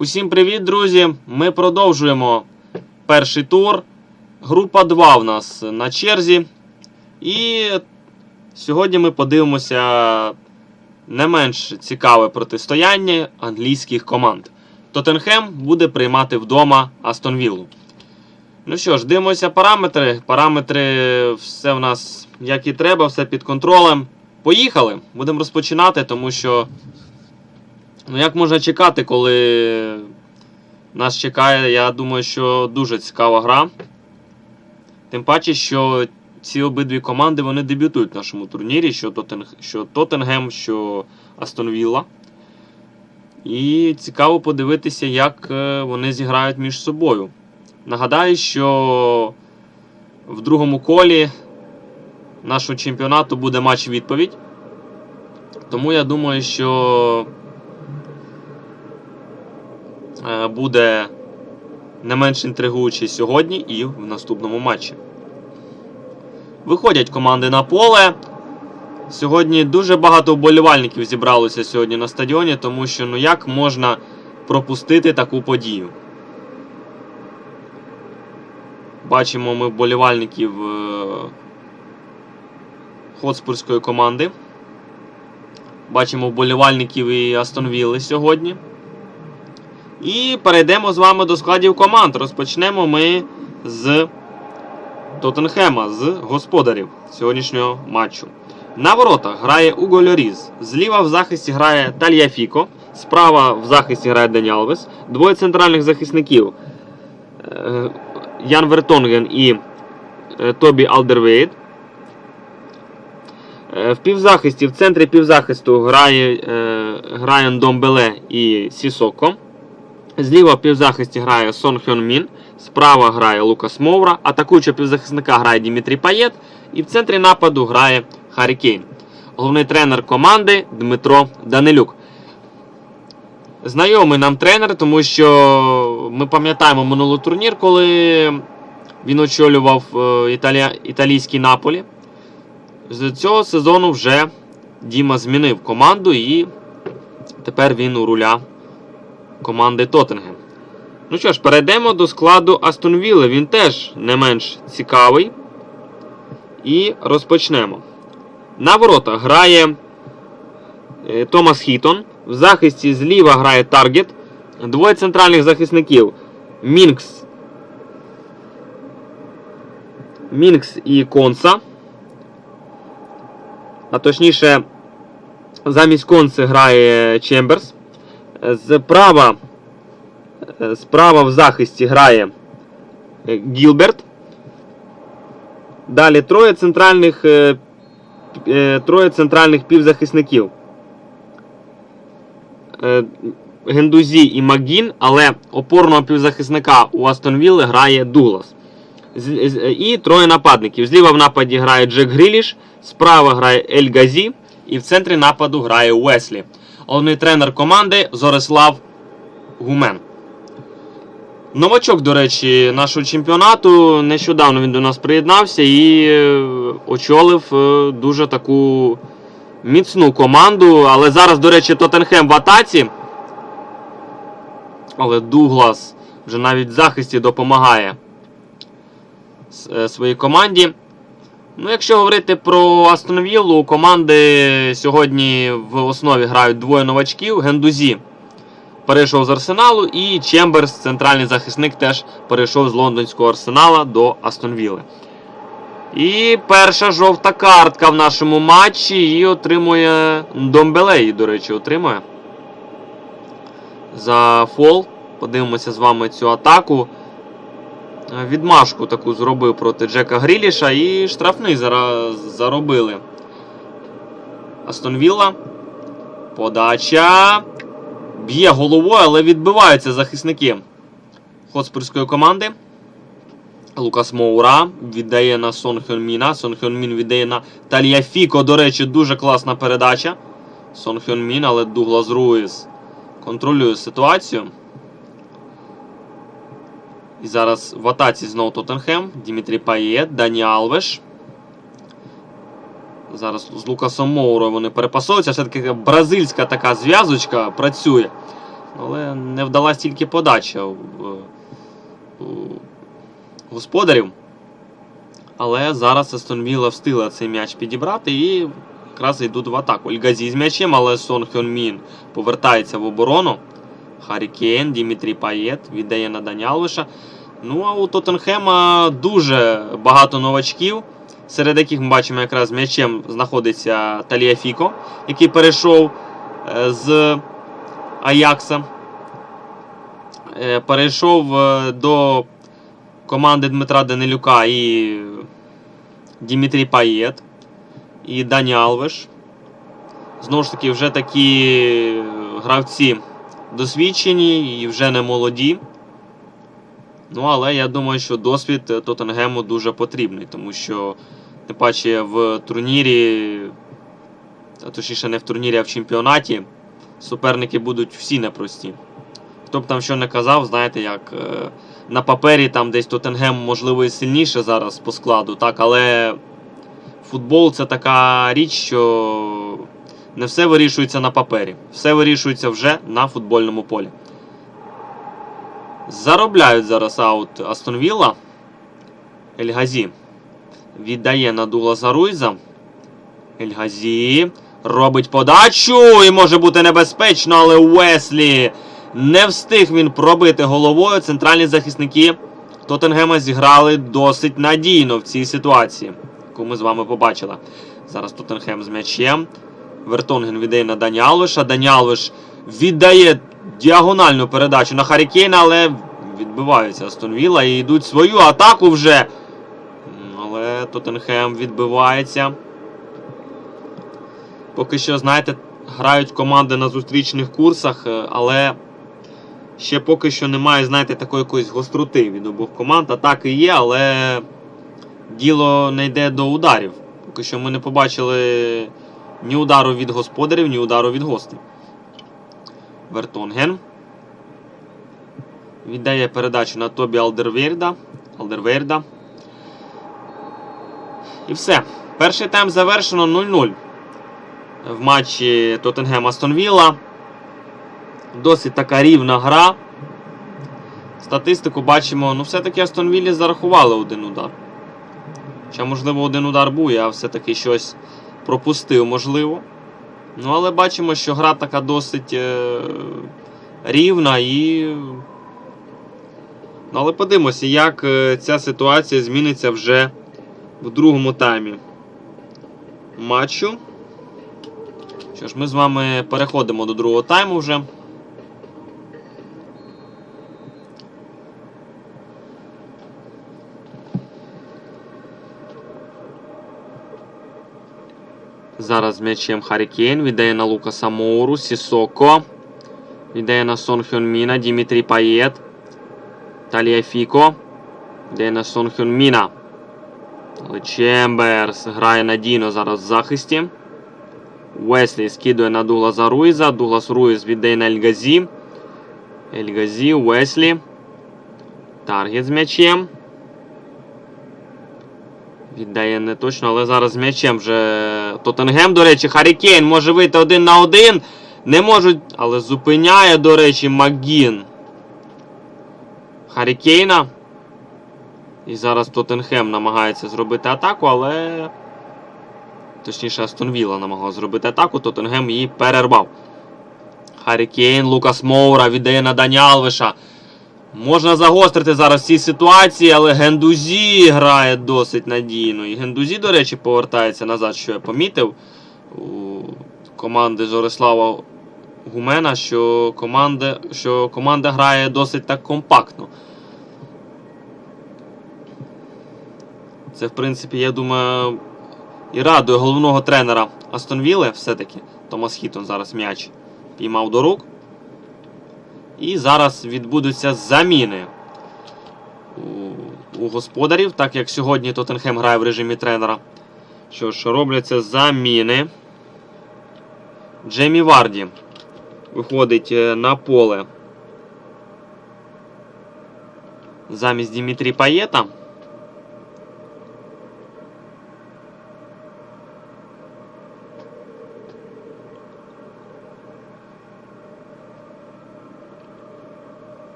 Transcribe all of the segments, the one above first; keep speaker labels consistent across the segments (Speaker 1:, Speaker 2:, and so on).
Speaker 1: Усім привіт, друзі! Ми продовжуємо перший тур. Група 2 в нас на черзі. І сьогодні ми подивимося не менш цікаве протистояння англійських команд. Тоттенхем буде приймати вдома Астон Віллу. Ну що ж, дивимося параметри. Параметри, все в нас як і треба, все під контролем. Поїхали! Будемо розпочинати, тому що. Ну, як можна чекати, коли нас чекає, я думаю, що дуже цікава гра. Тим паче, що ці обидві команди вони дебютують в нашому турнірі, що, Тоттен... що Тоттенгем, що Астон Вілла. І цікаво подивитися, як е, вони зіграють між собою. Нагадаю, що в другому колі нашого чемпіонату буде матч відповідь. Тому я думаю, що буде не менш інтригуючий сьогодні і в наступному матчі. Виходять команди на поле. Сьогодні дуже багато вболівальників зібралося сьогодні на стадіоні, тому що ну як можна пропустити таку подію. Бачимо ми вболівальників е, Хотспурської команди. Бачимо вболівальників і Астон Вілли сьогодні. І перейдемо з вами до складів команд. Розпочнемо ми з Тоттенхема, з господарів сьогоднішнього матчу. На воротах грає Уго Льоріз. Зліва в захисті грає Тальяфіко. Справа в захисті грає Дені Алвес. Двоє центральних захисників е, Ян Вертонген і е, Тобі Алдервейд. Е, В півзахисті, в центрі півзахисту грає Граян Домбеле і Сісоко. Зліва в півзахисті грає Сон Хьон Мін. Справа грає Лукас Мовра. Атакуючого півзахисника грає Дімітрій Паєт. І в центрі нападу грає Харі Кейн. Головний тренер команди Дмитро Данилюк. Знайомий нам тренер, тому що ми пам'ятаємо минулий турнір, коли він очолював е, Італія, італійський Наполі. З цього сезону вже Діма змінив команду і тепер він у руля команди Тоттенгем. Ну що ж, перейдемо до складу Астон Вілли. Він теж не менш цікавий. І розпочнемо. На воротах грає е, Томас Хітон. В захисті зліва грає Таргет. Двоє центральних захисників Мінкс. Мінкс і Конса. А точніше, замість Конси грає Чемберс. Справа, е, справа в захисті грає е, Гілберт. Далі троє центральних, е, е, троє центральних півзахисників. Е, Гендузі і Магін, але опорного півзахисника у Астон Вілли грає Дуглас. І троє нападників. Зліва в нападі грає Джек Гріліш, справа грає Ель Газі, і в центрі нападу грає Уеслі. Головний тренер команди Зорислав Гумен. Новачок, до речі, нашого чемпіонату. Нещодавно він до нас приєднався і е, очолив е, дуже таку міцну команду. Але зараз, до речі, Тоттенхем в атаці. Але Дуглас вже навіть в захисті допомагає е, своїй команді. Ну, якщо говорити про Астон Віллу, у команди сьогодні в основі грають двоє новачків. Гендузі перейшов з Арсеналу, і Чемберс, центральний захисник, теж перейшов з лондонського арсенала до Астон Вілли. І перша жовта картка в нашому матчі її отримує Домбелей, до речі, отримує. За фол. Подивимося з вами цю атаку. Е, Відмашку таку зробив проти Джека Гріліша і штрафний заробили. Астон Вілла. Подача. Б'є головою, але відбиваються захисники Хотспурської команди. Лукас Моура віддає на Сон Хьонміна. Сон Хьонмін віддає на Тальяфіко. До речі, дуже класна передача. Сон Хьонмін, але Дуглас Руїс контролює ситуацію. І зараз в атаці знову Тоттенхем. Дімітрій Паєт, Дані Алвеш. Зараз з Лукасом Моурою вони перепасовуються. Все-таки бразильська така зв'язочка працює. Але не вдалась тільки подача у, у господарів. Але зараз Астон Вілла встигла цей м'яч підібрати і якраз йдуть в атаку. Ільгазі з м'ячем, але Сон Хьон Мін повертається в оборону. Харі Кейн, Дімітрій Паєт віддає надання Алвиша. Ну а у Тоттенхема дуже багато новачків, серед яких ми бачимо якраз м'ячем знаходиться Талія Фіко, який перейшов е, з Аякса. Е, Перейшов е, до команди Дмитра Данилюка і Дімітрій Паєт, і Дані Алвеш. Знову ж таки, вже такі гравці досвідчені і вже не молоді. Ну, але я думаю, що досвід Тоттенгему дуже потрібний, тому що, тим паче, в турнірі, а точніше, не в турнірі, а в чемпіонаті, суперники будуть всі непрості. Хто б там що не казав, знаєте, як е, на папері там десь Тоттенгем, можливо, і сильніше зараз по складу, так, але футбол це така річ, що не все вирішується на папері. Все вирішується вже на футбольному полі. Заробляють зараз аут Астон Вілла. Ельгазі віддає на Дугласа Руйза. Ельгазі робить подачу і може бути небезпечно, але Уеслі не встиг він пробити головою. Центральні захисники Тоттенгема зіграли досить надійно в цій ситуації, яку ми з вами побачили. Зараз Тоттенхем з м'ячем. Вертонген віддає на Дані Алвеша. Дані Алвеш віддає діагональну передачу на Харікейна, але відбиваються Астон Вілла і йдуть свою атаку вже. Але Тоттенхем відбивається. Поки що, знаєте, грають команди на зустрічних курсах, е, але ще поки що немає, знаєте, такої якоїсь гостроти від обох команд. Атаки є, але діло не йде до ударів. Поки що ми не побачили ні удару від господарів, ні удару від гостей. Вертонген. Віддає передачу на Тобі Алдерверда. Алдерверда. І все. Перший тайм завершено 0-0. В матчі Тоттенгем Астон Вілла. Досить така рівна гра. Статистику бачимо, ну все-таки Астон Віллі зарахували один удар. Чи, можливо, один удар був, я все-таки щось пропустив, можливо. Ну, але бачимо, що гра така досить е, рівна і. Ну, але подивимося, як е, ця ситуація зміниться вже в другому таймі матчу. Що ж, ми з вами переходимо до другого тайму вже. Зараз м'ячем Харі Кейн віддає на Лукаса Моуру, Сісоко. Віддає на Сон Хьон Міна, Дімітрій Паєт. Талія Фіко. Віддає на Сон Хьон Міна. Але Чемберс грає надійно зараз в захисті. Уеслі скидує на Дугласа Руїза. Дуглас Руїз віддає на Ельгазі. Ельгазі, Уеслі. Таргет з м'ячем. Віддає не точно, але зараз з м'ячем вже Тоттенгем, до речі, Харі Кейн може вийти один на один. Не можуть, але зупиняє, до речі, Макгін. Харі Кейна. І зараз Тоттенхем намагається зробити атаку, але. Точніше, Астон Вілла намагалася зробити атаку, Тоттенгем її перервав. Харі Кейн, Лукас Моура віддає на Дані Алвеша. Можна загострити зараз ці ситуації, але Гендузі грає досить надійно. І Гендузі, до речі, повертається назад, що я помітив у команди Зорислава Гумена, що команда, що команда грає досить так компактно. Це, в принципі, я думаю, і радує головного тренера Астон Вілли все-таки. Томас Хітон зараз м'яч піймав до рук. І зараз відбудуться заміни у, господарів, так як сьогодні Тоттенхем грає в режимі тренера. Що ж, робляться заміни. Джеймі Варді виходить е, на поле замість Дімітрі Паєта.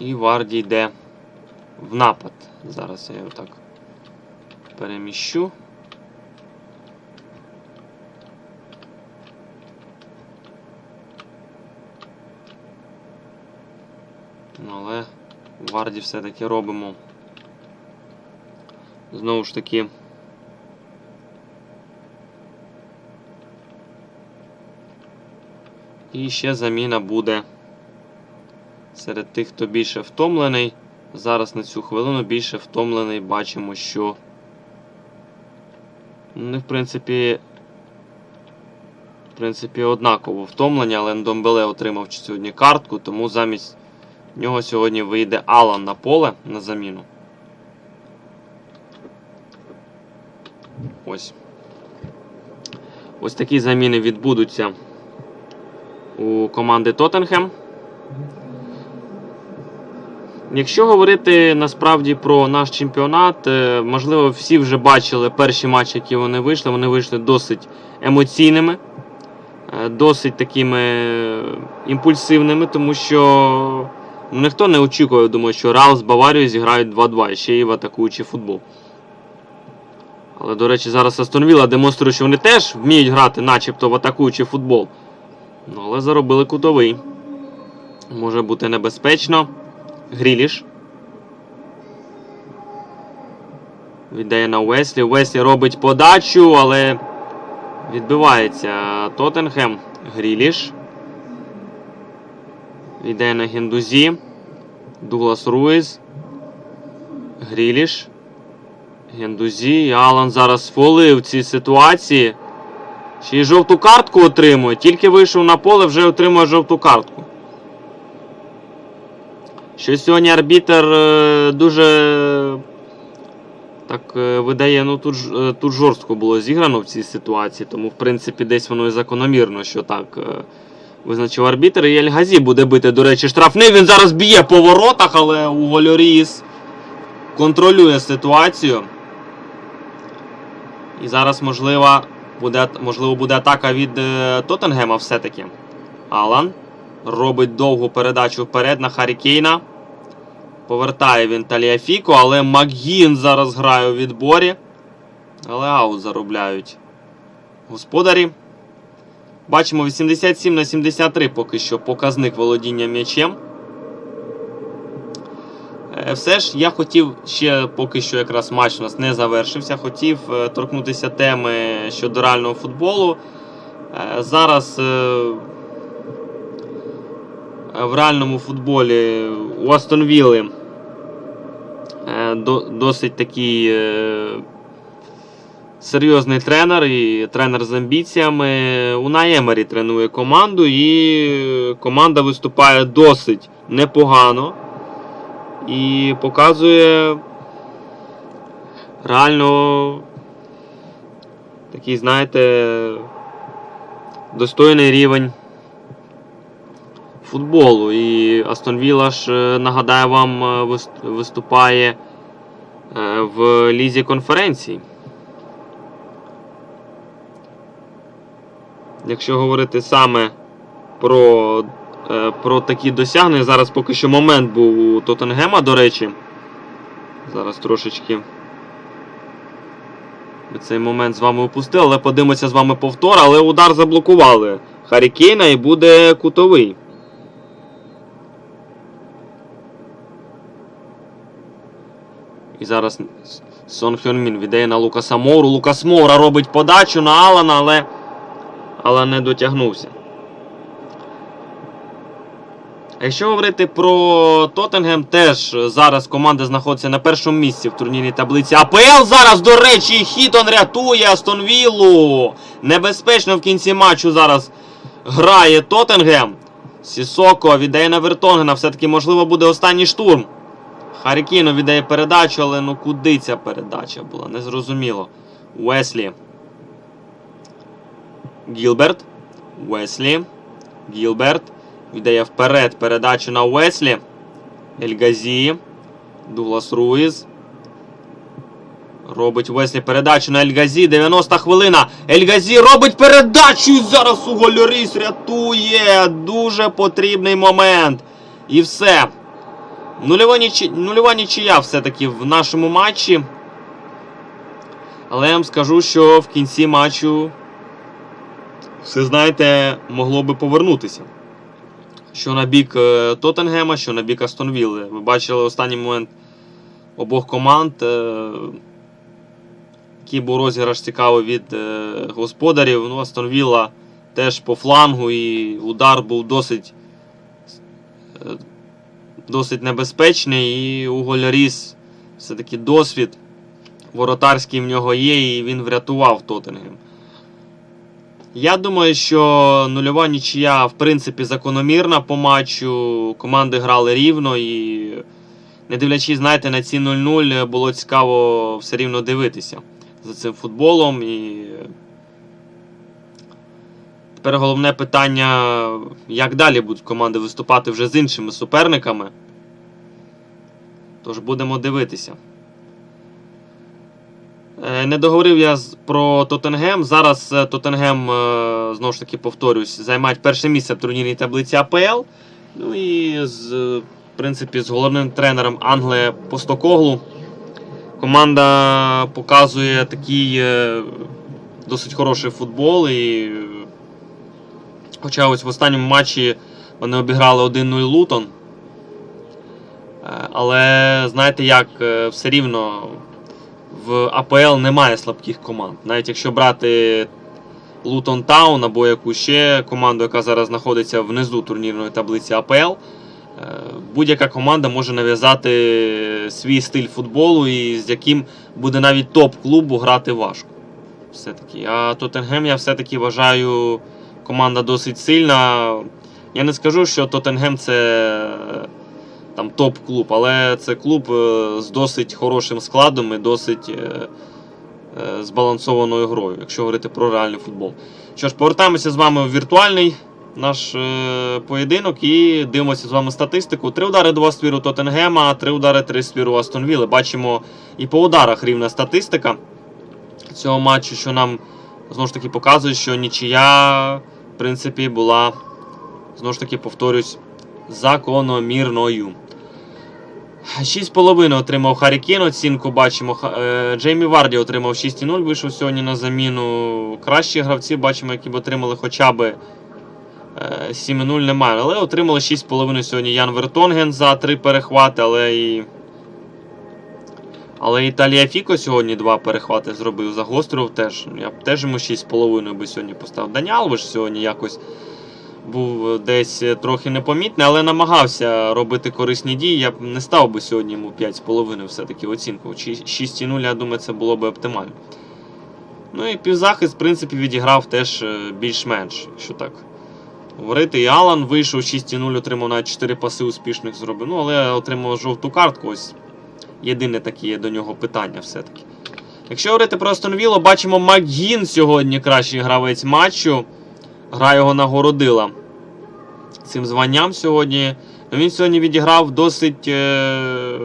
Speaker 1: І Варді йде в напад. Зараз я його так переміщу. Ну, але Варді все-таки робимо. Знову ж таки. І ще заміна буде серед тих, хто більше втомлений. Зараз на цю хвилину більше втомлений. Бачимо, що. Ну, в принципі. В принципі, однаково втомлені, але Ndоmbele отримав сьогодні картку, тому замість нього сьогодні вийде Алан на поле на заміну. Ось. Ось такі заміни відбудуться у команди Тоттенхем. Якщо говорити насправді про наш чемпіонат, е, можливо, всі вже бачили перші матчі, які вони вийшли. Вони вийшли досить емоційними, е, досить такими імпульсивними, тому що ніхто не очікує, думаю, що Реал з Баварією зіграють 2-2 ще й в атакуючий футбол. Але, до речі, зараз Астон Вілла демонструє, що вони теж вміють грати, начебто в атакуючий футбол. Ну, але заробили кутовий. Може бути небезпечно. Гріліш. Віддає на Уеслі. Уеслі робить подачу, але відбивається Тоттенхем. Гріліш. Віддає на Гендузі. Дуглас Руїз. Гріліш. Гендузі. Алан зараз фолив в цій ситуації. Ще й жовту картку отримує. Тільки вийшов на поле, вже отримує жовту картку. Що сьогодні арбітер е, дуже так е, видає, ну тут, е, тут жорстко було зіграно в цій ситуації, тому в принципі десь воно і закономірно, що так визначив арбітер. І Ельгазі буде бити, до речі, штрафний. Він зараз б'є по воротах, але у Гольоріс контролює ситуацію. І зараз, можливо, буде, можливо, буде атака від Тоттенгема все-таки. Алан робить довгу передачу вперед на Харікейна. Повертає він Таліафіко, але Макгін зараз грає у відборі. Але аут заробляють господарі. Бачимо 87 на 73 поки що показник володіння м'ячем. Е, Все ж я хотів ще поки що якраз матч у нас не завершився. Хотів е, торкнутися теми щодо реального футболу. Е, Зараз в реальному футболі у Астон Вілли до- досить такий е, серйозний тренер і тренер з амбіціями. Унай Емері тренує команду, і команда виступає досить непогано. І показує реально такий, знаєте, достойний рівень футболу. І Астон Вілла ж, е, нагадаю вам, е, виступає в лізі конференцій. Якщо говорити саме про, е, про такі досягнення, зараз поки що момент був у Тоттенгема, до речі. Зараз трошечки цей момент з вами опустили, але подивимося з вами повтор, але удар заблокували Харі Кейна і буде кутовий. І зараз Сон Хьон Мін віддає на Лукаса Моуру. Лукас Моура робить подачу на Алана, але, але не дотягнувся. А Якщо говорити про Тоттенгем, теж зараз команда знаходиться на першому місці в турнірній таблиці. АПЛ зараз, до речі, Хітон рятує Астон Віллу. Небезпечно в кінці матчу зараз грає Тоттенгем. Сісоко віддає на Вертонгена. Все-таки, можливо, буде останній штурм. Харікіно віддає передачу, але ну куди ця передача була? Незрозуміло. Уеслі. Гілберт. Уеслі. Гілберт. Віддає вперед передачу на Уеслі. Ельгазі. Дуглас Руїз. Робить Уеслі передачу на Ельгазі. 90 хвилина. Ельгазі робить передачу. І зараз у Гольоріс рятує. Дуже потрібний момент. І все. Нульова, нічи... Нульова нічия все-таки в нашому матчі. Але я вам скажу, що в кінці матчу все, знаєте, могло би повернутися. Що на бік е, Тоттенгема, що на бік Астон Вілли. Ви бачили останній момент обох команд. е, Який був розіграш цікавий від е, господарів. Ну, Астон Вілла теж по флангу, і удар був досить, досить небезпечний. І у Голяріс все-таки досвід воротарський в нього є, і він врятував Тоттенгем. Я думаю, що нульова нічия, в принципі, закономірна по матчу. Команди грали рівно і, не дивлячись, знаєте, на ці 0-0, було цікаво все рівно дивитися за цим футболом. І тепер головне питання, як далі будуть команди виступати вже з іншими суперниками. Тож будемо дивитися. Е, Не договорив я про Тоттенгем. Зараз е, Тоттенгем, е, знову ж таки повторюсь, займають перше місце в турнірній таблиці АПЛ. Ну і з, в принципі, з головним тренером Англія Постокоглу. Команда показує такий досить хороший футбол. І, хоча ось в останньому матчі вони обіграли 1-0 Лутон. Е, Але знаєте як, е, все рівно в АПЛ немає слабких команд. Навіть якщо брати Лутон Таун або яку ще команду, яка зараз знаходиться внизу турнірної таблиці АПЛ, е, будь-яка команда може нав'язати свій стиль футболу, і з яким буде навіть топ-клубу грати важко. Все-таки. А Тоттенгем я все-таки вважаю команда досить сильна. Я не скажу, що Тоттенгем це там топ-клуб, але це клуб е, з досить хорошим складом і досить е, е, збалансованою грою, якщо говорити про реальний футбол. Що ж, повертаємося з вами в віртуальний наш е, поєдинок і дивимося з вами статистику. Три удари, два ствіру Тоттенгема, три удари, три ствіру Астон Вілли. Бачимо і по ударах рівна статистика цього матчу, що нам знову ж таки показує, що нічия, принципі, була, знову ж таки, повторюсь, закономірною. 6,5 отримав Харі Кейн оцінку. Бачимо. Е, Джеймі Варді отримав 6,0, вийшов сьогодні на заміну. Кращі гравці бачимо, які б отримали хоча б е, 7,0 немає. Але отримали 6,5 сьогодні Ян Вертонген за 3 перехвати, але і. Але і Таліафіко сьогодні два перехвати зробив, загострив теж. Я б теж йому 6,5 би сьогодні поставив. Дані Алвеш сьогодні якось був десь трохи непомітний, але намагався робити корисні дії. Я б не став би сьогодні йому 5,5 все-таки оцінку. 6,0, я думаю, це було б оптимально. Ну і півзахист, в принципі, відіграв теж е, більш-менш, якщо так говорити. І Алан вийшов 6,0, отримав навіть 4 паси успішних зробив. Ну, але отримав жовту картку. Ось єдине таке до нього питання все-таки. Якщо говорити про Астон Віллу, бачимо Макгін сьогодні кращий гравець матчу. Гра його нагородила цим званням сьогодні. Ну, Він сьогодні відіграв досить е,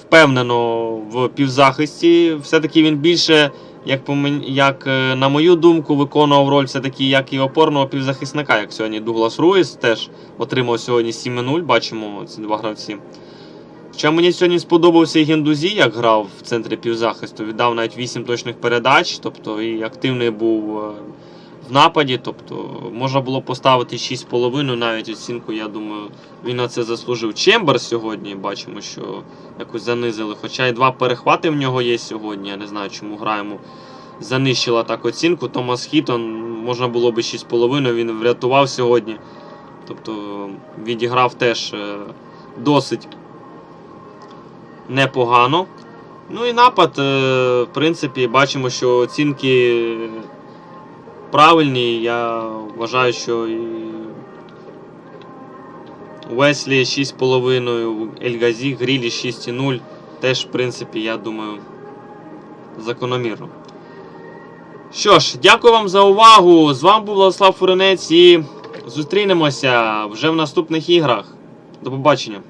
Speaker 1: впевнено в півзахисті. Все-таки він більше, як, як е, на мою думку, виконував роль все-таки як і опорного півзахисника, як сьогодні Дуглас Руїс теж отримав сьогодні 7-0. Бачимо ці два гравці. Хоча мені сьогодні сподобався і Гендузі, як грав в центрі півзахисту. Віддав навіть 8 точних передач, тобто і активний був е, в нападі. Тобто можна було поставити 6,5 навіть оцінку, я думаю, він на це заслужив. Чембер сьогодні бачимо, що якось занизили. Хоча і два перехвати в нього є сьогодні. Я не знаю, чому гра йому занищила так оцінку. Томас Хітон можна було би 6,5, він врятував сьогодні. Тобто відіграв теж е, досить непогано. Ну і напад, е, в принципі, бачимо, що оцінки правильні. Я вважаю, що і Уеслі 6,5, Ельгазі, Грілі 6,0. Теж, в принципі, я думаю, закономірно. Що ж, дякую вам за увагу. З вами був Владислав Фуренець і зустрінемося вже в наступних іграх. До побачення.